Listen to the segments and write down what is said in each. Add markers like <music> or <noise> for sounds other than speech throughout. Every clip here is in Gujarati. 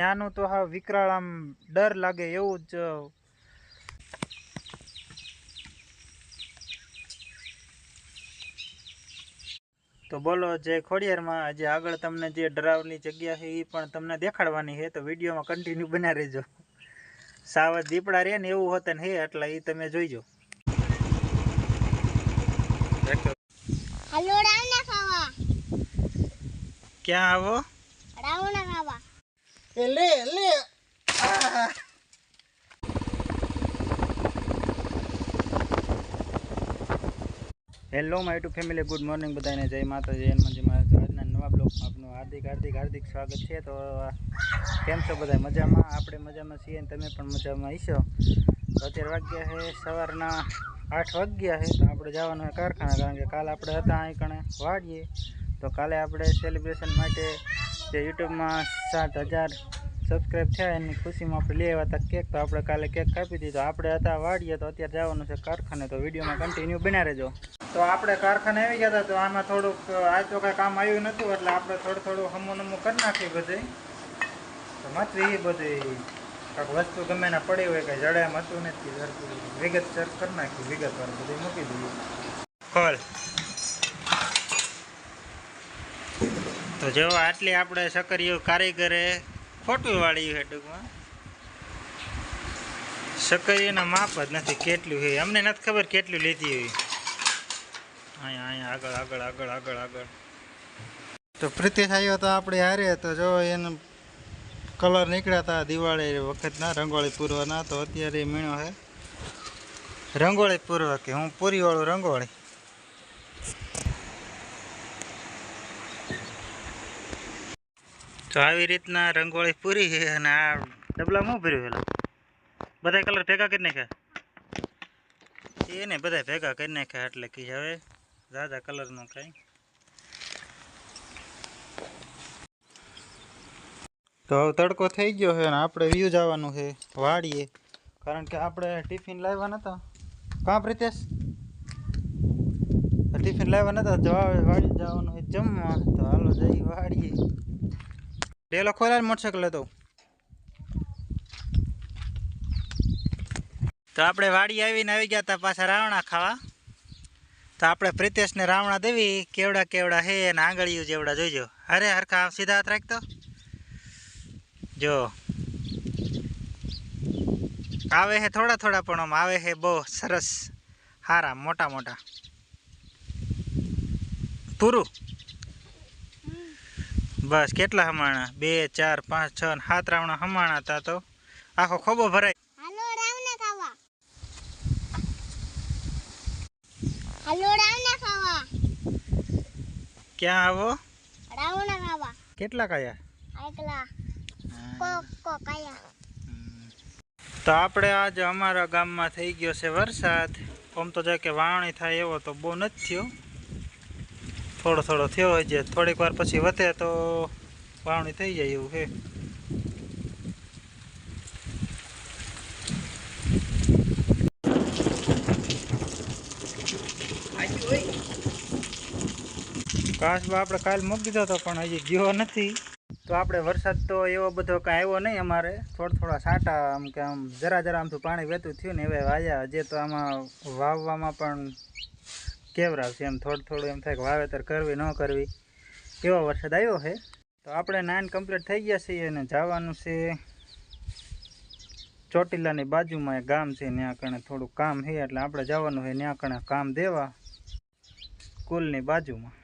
ત્યાંનું તો હા વિકરાળ આમ ડર લાગે એવું જ તો બોલો જે ખોડિયારમાં આજે આગળ તમને જે ડરાવની જગ્યા છે એ પણ તમને દેખાડવાની છે તો વિડીયોમાં કન્ટિન્યુ બના રહેજો. સાવજ દીપડા રહે ને એવું હોતે ને હે એટલે એ તમે જોઈજો. ક્યાં આવો? રાવણા એ લે લે. Hello my to family good morning બધાને. જય માતાજી, હનુમાનજી મહારાજ. આજના નવા બ્લોગમાં આપનું હાર્દિક હાર્દિક હાર્દિક સ્વાગત છે. તો કેમ છો બધા? મજામાં? આપણે મજામાં છીએ અને તમે પણ મજામાં હશો? તો અત્યારે વાગ્યા છે સવારના આઠ વાગ્યા છે. તો આપણે જવાનું છે કારખાના, કારણ કે કાલ આપણે હતા અહીં કણે વાડીએ. તો કાલે આપણે સેલિબ્રેશન માટે જે યુટ્યુબમાં સાત હજાર સબસ્ક્રાઈબ થયા એની ખુશીમાં આપણે લઈ આવ્યા હતા કેક તો આપણે કાલે કેક કાપી દીધો. આપણે હતા વાડીએ, તો અત્યારે જવાનું છે કારખાને. તો વિડીયોમાં કન્ટિન્યુ બના રહેજો. તો આપણે કારખાને આવી ગયા હતા, તો આમાં થોડુંક આ તો કાંઈ કામ આવ્યું નહોતું, એટલે આપણે થોડું થોડું હમું નમું કરી નાખ્યું બધે તો માત્ર એ બધું કાંઈક વસ્તુ ગમે ના પડી હોય, કાંઈ જડે એમ હતું નથી. વિગત ચેક કરી નાખી, વિગતવાર બધું મૂકી દઈએ ખોલ. તો જો આટલી આપણે સકરીઓ કારીગરે ખોટું વાળ્યું છે ટૂંકમાં. સકરીઓના માપ જ નથી કેટલું છે અમને નથી ખબર કેટલું લીધી હોય. અહીંયા અહીંયા, આગળ આગળ આગળ આગળ આગળ. તો પ્રીતિશ આવ્યો તો આપણે હારે તો જો એને કલર નીકળ્યા હતા દિવાળી વખતના, રંગોળી પૂર્વના. તો અત્યારે મીણો છે રંગોળી પૂર્વ કે હું પૂરીવાળું રંગોળી? તો આવી રીતના રંગોળી પૂરી છે અને આ ડબલામાં ભર્યું પેલા બધા કલર ભેગા કરી નાખ્યા? એને બધા ભેગા કરી નાખ્યા એટલે કે હવે દાદા કલરનું કાંઈ. તો હવે તડકો થઈ ગયો છે અને આપણે વ્યૂ જવાનું છે વાડીએ. કારણ કે આપણે ટિફિન લાવ્યા નતા. કાં પ્રિતેશ? ટિફિન લાવ્યા નતા જવા વાડી જવાનું છે જમવા. તો હાલો જઈ વાડીએ. ડેલો ખોલાય મોટરસાઇકલ હતો તો આપણે વાડી આવીને આવી ગયા હતા પાછા રાવણા ખાવા. તો આપણે પ્રિતેશને રાવણા દેવી, કેવડા કેવડા હે અને આંગળીઓ જેવડા જોઈજો. અરે હરખા આમ સીધા હાથ રાખતો. જો. આવે હે થોડા થોડા પણ આવે હે બહુ સરસ, હારા, મોટા મોટા. પૂરું. બસ કેટલા હમાણા? બે ચાર પાંચ છ ને સાત રાવણા હમાણા હતા તો. આખો ખોબો ભરાય. હાલો રાવણા ખાવા. હાલો રાવણા ખાવા. ક્યાં આવો? રાવણા ખાવા. કેટલા કયા એકલા. કયા તો આપણે આજે અમારા ગામમાં થઈ ગયો છે વરસાદ. આમ તો જાય કે વાવણી થાય એવો તો બહુ નથી થયો. થોડો થોડો થયો હોય છે થોડીક વાર પછી વધે તો વાવણી થઈ જાય એવું છે. કાચબા આપણે કાલ મૂકી દીધો પણ હજી ગયો નથી. તો આપણે વરસાદ તો એવો બધો કાંઈ આવ્યો નહીં અમારે. થોડા થોડા સાટા, આમ કે આમ જરા જરા આમથી પાણી વહેતું થયું ને એવા વાયા. જે તો આમાં વાવવામાં પણ કેવરાવશે એમ થોડું થોડું એમ થાય કે વાવેતર કરવી, ન કરવી. એવો વરસાદ આવ્યો છે તો આપણે નાઇન કમ્પ્લીટ થઈ ગયા છીએ અને જવાનું છે ચોટીલાની બાજુમાં એક ગામ છે, ત્યાં કણે થોડું કામ છે એટલે આપણે જવાનું છે ત્યાં કણે કામ દેવા સ્કૂલની બાજુમાં.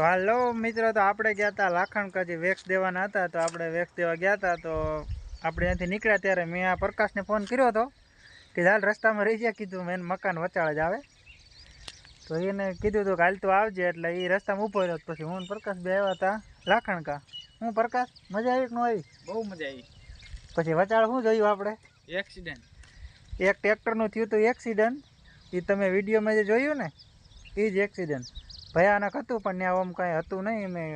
હાલો મિત્રો તો આપણે ગયા હતા લાખણ જે વેક્સ દેવાના હતા તો આપણે વેક્સ દેવા ગયા હતા તો આપણે ત્યાંથી નીકળ્યા ત્યારે મેં આ પ્રકાશને ફોન કર્યો હતો કે હાલ રસ્તામાં રહી ગયા કીધું મેં મકાન વચાળ જ આવે. તો એને કીધું હતું કે હાલ તો આવજે એટલે એ રસ્તામાં ઊભો રહ્યો પછી હું પ્રકાશ બે આવ્યા હતા લાખણકા હું પ્રકાશ મજા આવી કે ન આવી? બહુ મજા આવી. પછી વચાળ શું જોયું આપણે? એક્સિડન્ટ એક ટ્રેક્ટરનું થયું હતું એક્સિડન્ટ એ તમે વિડીયોમાં જે જોયું ને એ જ એક્સિડન્ટ ભયાનક હતું, પણ ત્યાં આમ કાંઈ હતું નહીં. મેં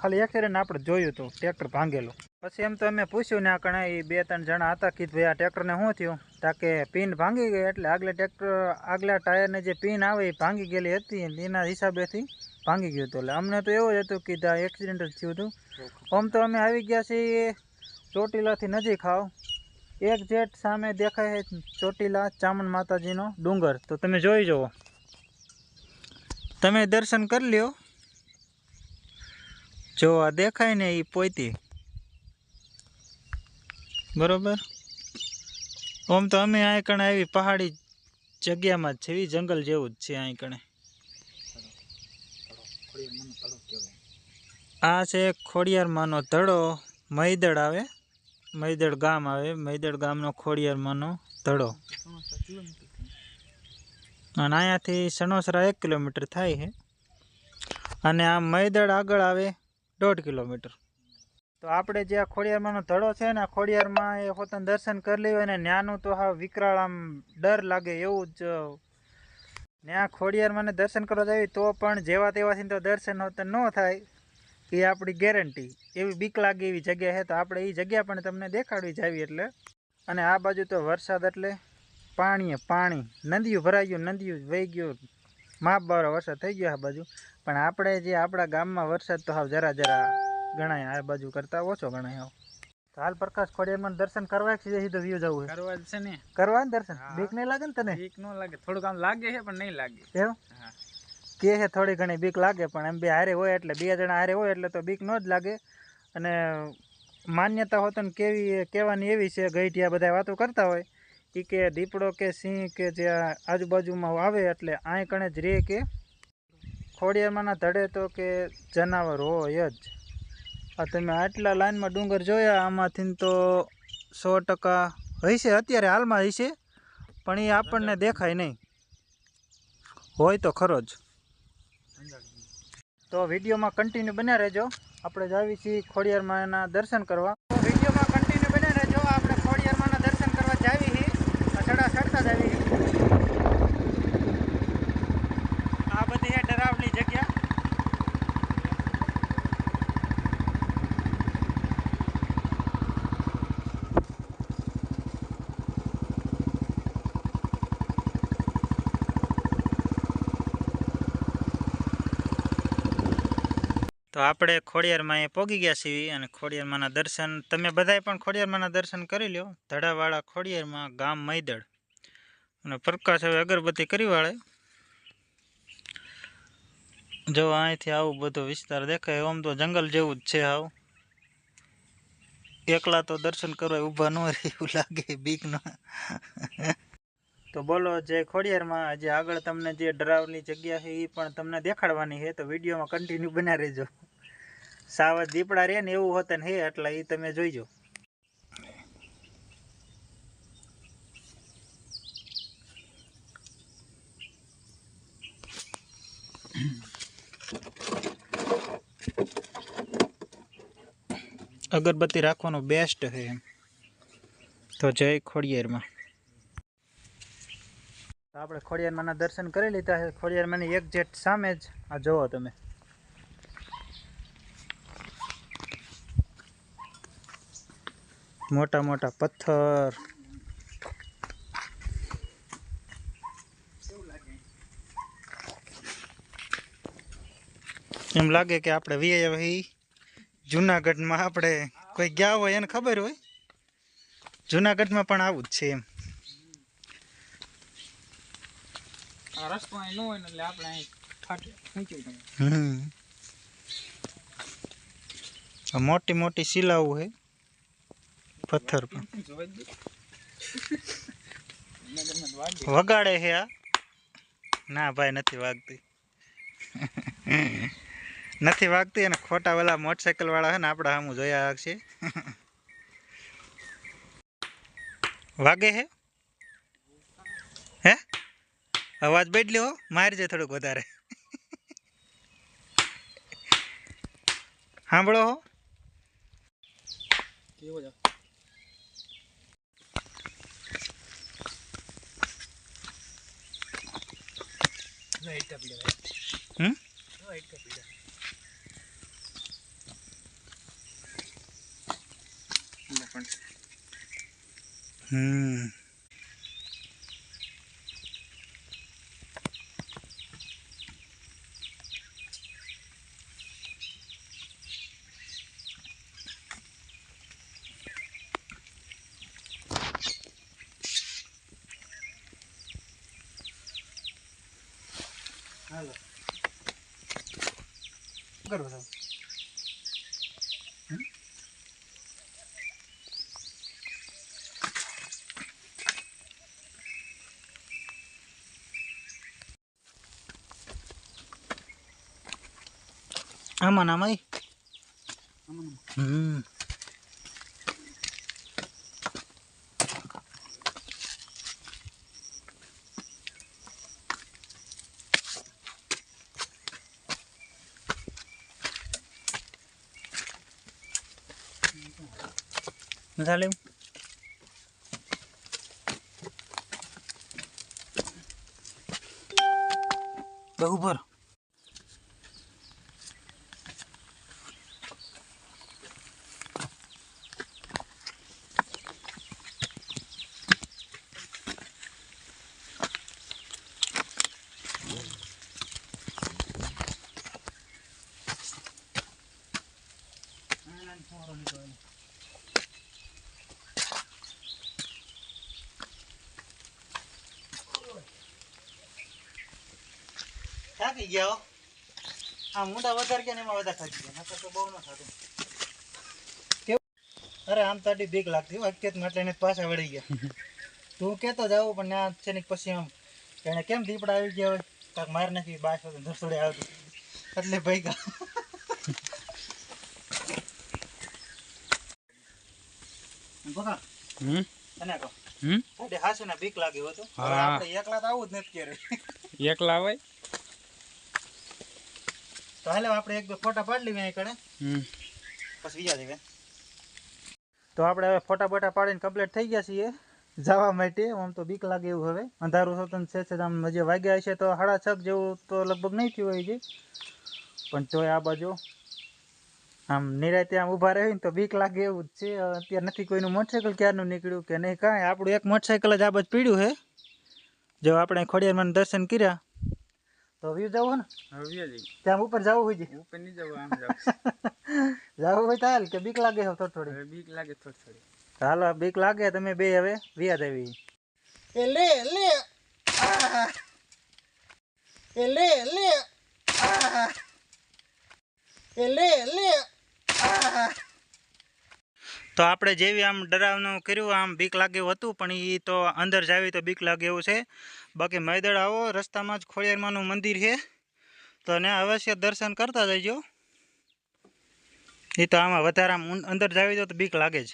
ખાલી એક્સિડન્ટ આપણે જોયું હતું, ટ્રેક્ટર ભાંગેલું. પછી એમ તો અમે પૂછ્યું ને કણે એ બે ત્રણ જણા હતા, કીધું, ભાઈ આ ટ્રેક્ટરને શું થયું? તાકે પિન ભાંગી ગઈ, એટલે આગલા ટ્રેક્ટર, આગલા ટાયરને જે પિન આવે એ ભાંગી ગયેલી હતી એના હિસાબેથી ભાંગી ગયું હતું. એટલે અમને તો એવું જ હતું કે આ એક્સિડન્ટ જ થયું હતું. આમ તો અમે આવી ગયા છીએ ચોટીલાથી નજીક આવ. એક જેટ સામે દેખાય ચોટીલા ચામન માતાજીનો ડુંગર. તો તમે જોઈ જુઓ. તમે દર્શન કરી લ્યો. જો આ દેખાય ને એ પોતી બરોબર? આમ તો અમે અહીં કણે આવી પહાડી જગ્યામાં જ છે જંગલ જેવું જ છે અહીં કણે. આ છે ખોડિયારમાંનો ધડો, મૈદળ આવે. મૈદળ ગામ આવે. મૈદળ ગામનો ખોડિયારમાંનો ધડો. અને અહીંયાથી સણોસરા એક કિલોમીટર થાય છે. અને આ મૈદળ આગળ આવે દોઢ કિલોમીટર. તો આપણે જે આ ખોડિયારમાંનો ધડો છે ને, આ ખોડિયારમાં એ પોતાનું દર્શન કરી લેવું અને ન્યાનું તો હા વિકરાળ આમ ડર લાગે એવું જ. ત્યાં ખોડિયારમાં દર્શન કરવા જાય તો પણ જેવા તેવાથી તો દર્શન ન થાય, એ આપણી ગેરંટી. એવી બીક લાગે એવી જગ્યા છે, તો આપણે એ જગ્યા પણ તમને દેખાડવી જાવી એટલે. અને આ બાજુ તો વરસાદ એટલે પાણીએ પાણી. નદીયું ભરાઈ ગયું નદીયું વહી ગયું. માપ બારો વરસાદ થઈ ગયો આ બાજુ. પણ આપણે જે આપણા ગામમાં વરસાદ તો હાવ જરા જરા ગણાય. આ બાજુ કરતાં ઓછો ગણાય હાવ. તો હાલ પ્રકાશ ખોડિયામાં દર્શન કરવા કે સીધો વ્યૂ જવું છે. કરવા છે ને. કરવા દર્શન? બીક નહીં લાગે ને તને? બીક ન લાગે. થોડુંક આમ લાગે છે પણ નહીં લાગે. એવું? કે છે થોડી ઘણી બીક લાગે પણ એમ બે હારે હોય એટલે બે જણા હારે હોય એટલે તો બીક ન જ લાગે. અને માન્યતા હોતો ને કેવી કહેવાની એવી છે ગઈઠિયા બધા વાતો કરતા હોય. એ કે દીપડો કે સિંહ કે જે આજુબાજુમાં આવે એટલે આય કણે જ રે કે ખોડિયામાંના ધડે તો કે જનાવર હોય જ. આ તમે આટલા લાઈનમાં ડુંગર જોયા, આમાંથી તો સો ટકા હશે, અત્યારે હાલમાં હશે, પણ એ આપણને દેખાય નહીં. હોય તો ખરો જ. તો વિડીયોમાં કન્ટિન્યુ બન્યા રહેજો. આપણે જ આવી છીએ ખોડિયારમાંના દર્શન કરવા તો વિડીયોમાં કન્ટિન્યુ બન્યા રહેજો આપણે ખોડિયારમાંના દર્શન કરવા જાવી છીએ આ સડા સડતા જાવી છીએ આ બધી છે ડરાવની જગ્યા તો આપણે ખોડિયારમાં એ પહોંચી ગયા છીએ અને ખોડિયારમાંના દર્શન, તમે બધાએ પણ ખોડિયારમાંના દર્શન કરી લ્યો. ધડાવાળા ખોડિયારમાં ગામ મૈદળ. અને પ્રકાશ હવે અગરબત્તી કરી વાળે. જો અહીંથી આવું બધો વિસ્તાર દેખાય, આમ તો જંગલ જેવું જ છે આવું. એકલા તો દર્શન કરવા ઊભા ન રહે એવું લાગે બીક ન તો બોલો, જે ખોડિયારમાં જે આગળ તમને જે ડરાવની જગ્યા છે એ પણ તમને દેખાડવાની છે, તો વિડીયોમાં કન્ટિન્યુ બના રહેજો. સાવજ દીપડા રહે ને એવું હોત ને હે, એટલે એ તમે જોઈજો. અગરબત્તી રાખવાનું બેસ્ટ છે એમ. તો જય ખોડિયારમાં. આપણે ખોડિયારમાંના દર્શન કરી લીધા છે. ખોડિયારમાંની એક જેટ સામે જ. આ જોવો તમે. મોટા મોટા પથ્થર. એમ લાગે કે આપણે વીઆઈ ભાઈ જુનાગઢમાં આપણે કોઈ ગયા હોય એને ખબર હોય? જુનાગઢમાં પણ આવું જ છે એમ. રસ્તો અહીં ન હોય એટલે આપણે અહીં હમ. મોટી મોટી શિલાઓ છે પથ્થર જ વાગે વગાડે છે આ? ના ભાઈ નથી વાગતી. નથી વાગતી અને ખોટા વાલા મોટરસાઇકલ વાળા છે ને આપણે સામું જોયા છે વાગે છે? હે? અવાજ બેડલ્યો મારજે થોડુંક વધારે. સાંભળો હો. કેવો છે આપી દે હમ લાઈટ આપી દે પણ હમ હાલો શું કરો છો હમ? આમાં ના આમાં હમ નથી લેવું બહુ ભર થાકી ગયા. આ મુંડા વધારે ગયા ને એમાં વધારે થાકી ગયા. નકર તો બહુ ન થતું. અરે આમ તાડી બીક લાગતી હોય. અત્યારે માટે એને પાછા વળી ગયા. <laughs> તું કહેતો જાવ પણ ના છે ને પછી આમ એને કેમ દીપડા આવી ગયા હોય? કાંક માર નાખી બાસ વગર ધરસોડે આવતું. એટલે ભાઈ ગયા બકા હમ? તને કહો. હમ? હાસુ ને બીક લાગી હતું આપણે એકલા તો આવું જ નથી ક્યારે એકલા હોય? તો હાલે આપણે એક બે ફોટા પાડી લઈએ અહીં કણે. હમ. પછી બીજા જગ્યાએ તો આપણે હવે ફોટા બોટા પાડીને કમ્પ્લીટ થઈ ગયા છીએ. જવા માટે આમ તો બીક લાગે એવું હવે. અંધારું સતન છે છે આમ જે વાગ્યા હશે તો સાડા છક જેવું તો લગભગ નહીં થયું હોય છે પણ તોય આ બાજુ આમ નિરાતે આમ ઊભા રહીને તો બીક લાગે એવું જ છે. અત્યારે નથી કોઈનું મોટરસાઇકલ ક્યારનું નીકળ્યું કે નહીં. કાંઈ આપણું એક મોટરસાઇકલ જ આ બાજુ પીડ્યું છે. જો આપણે ખોડિયારમાં દર્શન કર્યા તો વ્યૂ જવું ને. હવે જઈ ત્યાં ઉપર જવું હોય છે ઉપર નહીં જવું આમ જાવ <laughs> જવું હોય તાલ કે બીક લાગે હવે થોડી થોડી? બીક લાગે થોડી થોડી. હાલો બીક લાગે તમે બે હવે વ્યાજ દેવી એ લે લે. એ લે લે. એ લે લે. તો આપણે જેવી આમ ડરાવનું કર્યું, આમ બીક લાગ્યું હતું, પણ એ તો અંદર જાવી તો બીક લાગે એવું છે. બાકી મૈદડ આવો, રસ્તામાં જ ખોડિયારમાંનું મંદિર છે. તો ને અવશ્ય દર્શન કરતા જજો. એ તો આમાં વધારે આમ અંદર જાવી તો બીક લાગે જ.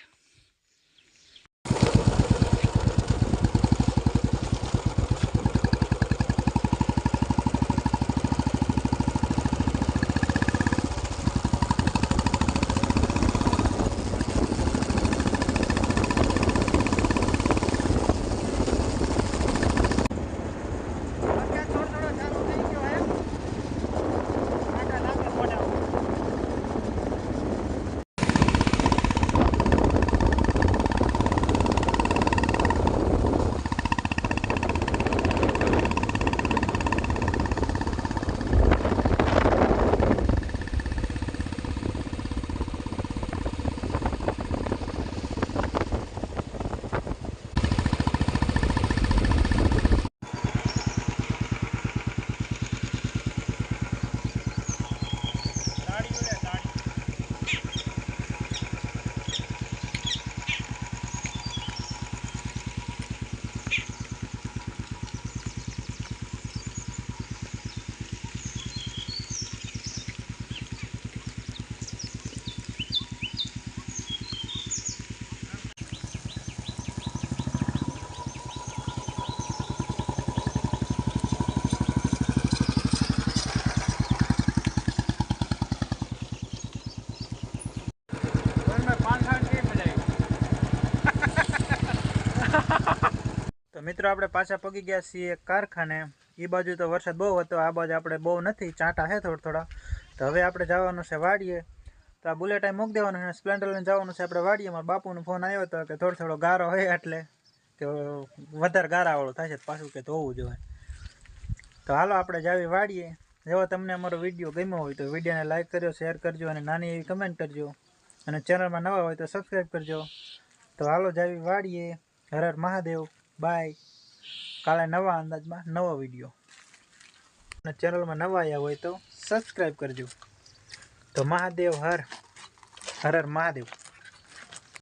મિત્રો, આપણે પાછા પગી ગયા છીએ કારખાને. એ બાજુ તો વરસાદ બહુ હતો, આ બાજુ આપણે બહુ નથી. ચાંટા છે થોડા થોડા. તો હવે આપણે જવાનું છે વાડીએ. તો આ બુલેટ અહીં મૂકી દેવાનું છે સ્પ્લેન્ડર લઈને જવાનું છે આપણે વાડીએ. મારા બાપુનો ફોન આવ્યો હતો કે થોડો થોડો ગારો હોય એટલે કે વધારે ગારાવાળું છે પાછું કે ધોવું જોઈએ તો હાલો આપણે જાવી વાડીએ. જો તમને અમારો વીડિયો ગમ્યો હોય તો વિડીયોને લાઇક કરજો શેર કરજો અને નાની એવી કમેન્ટ કરજો. અને ચેનલમાં નવા હોય તો સબસ્ક્રાઈબ કરજો. તો હાલો જાવી વાડીએ. હર હર મહાદેવ. બાય કાલે નવા અંદાજમાં નવો વીડિયો. અને ચેનલમાં નવા આવ્યા હોય તો સબસ્ક્રાઈબ કરજો. તો મહાદેવ હર. હર હર મહાદેવ.